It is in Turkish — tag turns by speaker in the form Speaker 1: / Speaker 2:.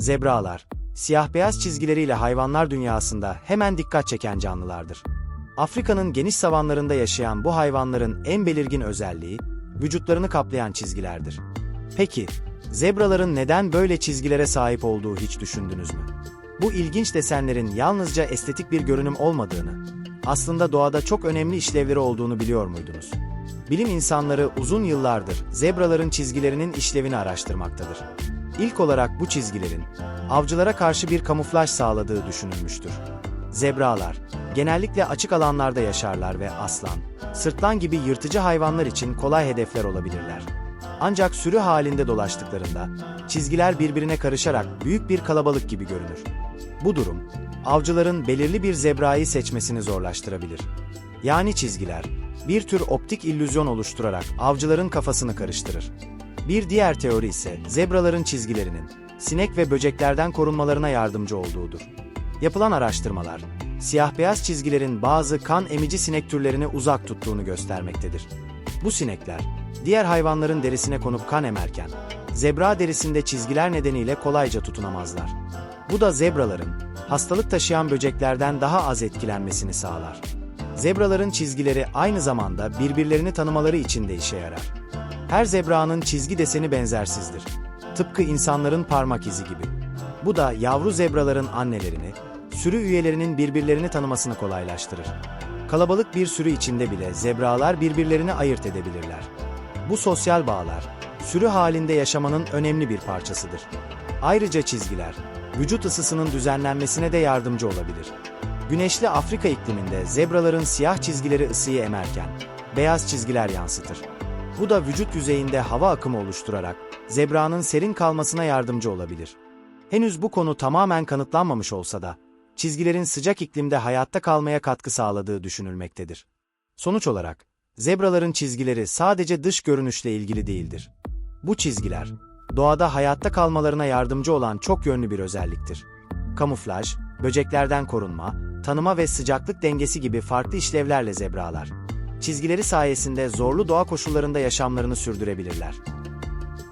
Speaker 1: Zebralar, siyah-beyaz çizgileriyle hayvanlar dünyasında hemen dikkat çeken canlılardır. Afrika'nın geniş savanlarında yaşayan bu hayvanların en belirgin özelliği, vücutlarını kaplayan çizgilerdir. Peki, zebraların neden böyle çizgilere sahip olduğu hiç düşündünüz mü? Bu ilginç desenlerin yalnızca estetik bir görünüm olmadığını, aslında doğada çok önemli işlevleri olduğunu biliyor muydunuz? Bilim insanları uzun yıllardır zebraların çizgilerinin işlevini araştırmaktadır. İlk olarak bu çizgilerin avcılara karşı bir kamuflaj sağladığı düşünülmüştür. Zebralar genellikle açık alanlarda yaşarlar ve aslan, sırtlan gibi yırtıcı hayvanlar için kolay hedefler olabilirler. Ancak sürü halinde dolaştıklarında çizgiler birbirine karışarak büyük bir kalabalık gibi görünür. Bu durum avcıların belirli bir zebrayı seçmesini zorlaştırabilir. Yani çizgiler bir tür optik illüzyon oluşturarak avcıların kafasını karıştırır. Bir diğer teori ise zebraların çizgilerinin sinek ve böceklerden korunmalarına yardımcı olduğudur. Yapılan araştırmalar, siyah-beyaz çizgilerin bazı kan emici sinek türlerini uzak tuttuğunu göstermektedir. Bu sinekler, diğer hayvanların derisine konup kan emerken, zebra derisinde çizgiler nedeniyle kolayca tutunamazlar. Bu da zebraların, hastalık taşıyan böceklerden daha az etkilenmesini sağlar. Zebraların çizgileri aynı zamanda birbirlerini tanımaları için de işe yarar. Her zebranın çizgi deseni benzersizdir. Tıpkı insanların parmak izi gibi. Bu da yavru zebraların annelerini, sürü üyelerinin birbirlerini tanımasını kolaylaştırır. Kalabalık bir sürü içinde bile zebralar birbirlerini ayırt edebilirler. Bu sosyal bağlar, sürü halinde yaşamanın önemli bir parçasıdır. Ayrıca çizgiler, vücut ısısının düzenlenmesine de yardımcı olabilir. Güneşli Afrika ikliminde zebraların siyah çizgileri ısıyı emerken, beyaz çizgiler yansıtır. Bu da vücut yüzeyinde hava akımı oluşturarak zebranın serin kalmasına yardımcı olabilir. Henüz bu konu tamamen kanıtlanmamış olsa da, çizgilerin sıcak iklimde hayatta kalmaya katkı sağladığı düşünülmektedir. Sonuç olarak, zebraların çizgileri sadece dış görünüşle ilgili değildir. Bu çizgiler, doğada hayatta kalmalarına yardımcı olan çok yönlü bir özelliktir. Kamuflaj, böceklerden korunma, tanıma ve sıcaklık dengesi gibi farklı işlevlerle zebralar. Çizgileri sayesinde zorlu doğa koşullarında yaşamlarını sürdürebilirler.